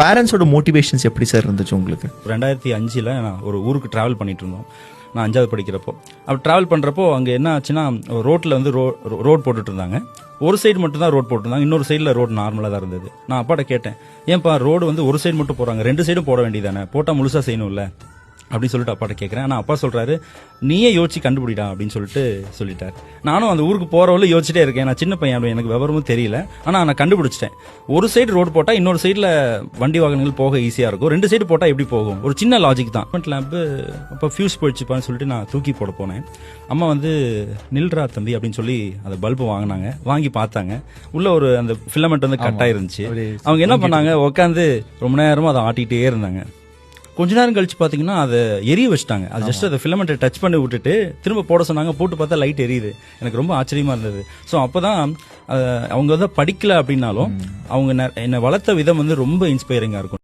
பேரண்ட்ஸோட மோட்டிவேஷன்ஸ் எப்படி சார் இருந்துச்சு உங்களுக்கு? ரெண்டாயிரத்தி அஞ்சில் நான் ஒரு ஊருக்கு ட்ராவல் பண்ணிட்டு இருந்தோம். நான் அஞ்சாவது படிக்கிறப்போ. அப்போ ட்ராவல் பண்ணுறப்போ அங்கே என்ன ஆச்சுன்னா ரோட்டில் வந்து ரோ ரோட் போட்டுட்டு இருந்தாங்க. ஒரு சைடு மட்டும் தான் ரோட் போட்டிருந்தாங்க. இன்னொரு சைடில் ரோட் நார்மலாக தான் இருந்தது. நான் அப்பாட்ட கேட்டேன் ஏன்ப்பா ரோடு வந்து ஒரு சைடு மட்டும் போகிறாங்க ரெண்டு சைடும் போட வேண்டியதானே? போட்டால் முழுசாக செய்யணும்ல? அப்படின்னு சொல்லிட்டு அப்பாட்ட கேட்குறேன் ஆனால் அப்பா சொல்கிறாரு நீயே யோசிச்சு கண்டுபிடிடா அப்படின்னு சொல்லிட்டு சொல்லிட்டார். நானும் அந்த ஊருக்கு போகிறவள யோசிச்சுட்டே இருக்கேன். நான் சின்ன பையன் அப்படி எனக்கு விவரமும் தெரியல. ஆனால் நான் கண்டுபிடிச்சிட்டேன். ஒரு சைடு ரோடு போட்டால் இன்னொரு சைடில் வண்டி வாகனங்கள் போக ஈஸியாக இருக்கும். ரெண்டு சைடு போட்டால் எப்படி போகும்? ஒரு சின்ன லாஜிக் தான். லேம்பு அப்போ ஃபியூஸ் போயிடுச்சுப்பான்னு சொல்லிட்டு நான் தூக்கி போட போனேன். அம்மா வந்து நில்றா தம்பி அப்படின்னு சொல்லி அந்த பல்பு வாங்கினாங்க. வாங்கி பார்த்தாங்க. உள்ள ஒரு அந்த ஃபிலமெண்ட் வந்து கட் ஆயிருந்துச்சு. அவங்க என்ன பண்ணாங்க? உட்காந்து ரொம்ப நேரமா அதை ஆட்டிகிட்டே இருந்தாங்க. கொஞ்ச நேரம் கழிச்சு பாத்தீங்கன்னா அதை எரிய வச்சுட்டாங்க. அது ஜஸ்ட் அதை ஃபிலமெண்ட்டை டச் பண்ணி விட்டுட்டு திரும்ப போட சொன்னாங்க. போட்டு பார்த்தா லைட் எரியுது. எனக்கு ரொம்ப ஆச்சரியமா இருந்தது. ஸோ அப்பதான் அஹ், அவங்க வந்து படிக்கல அப்படின்னாலும் அவங்க என்னை வளர்த்த விதம் வந்து ரொம்ப இன்ஸ்பைரிங்கா இருக்கும்.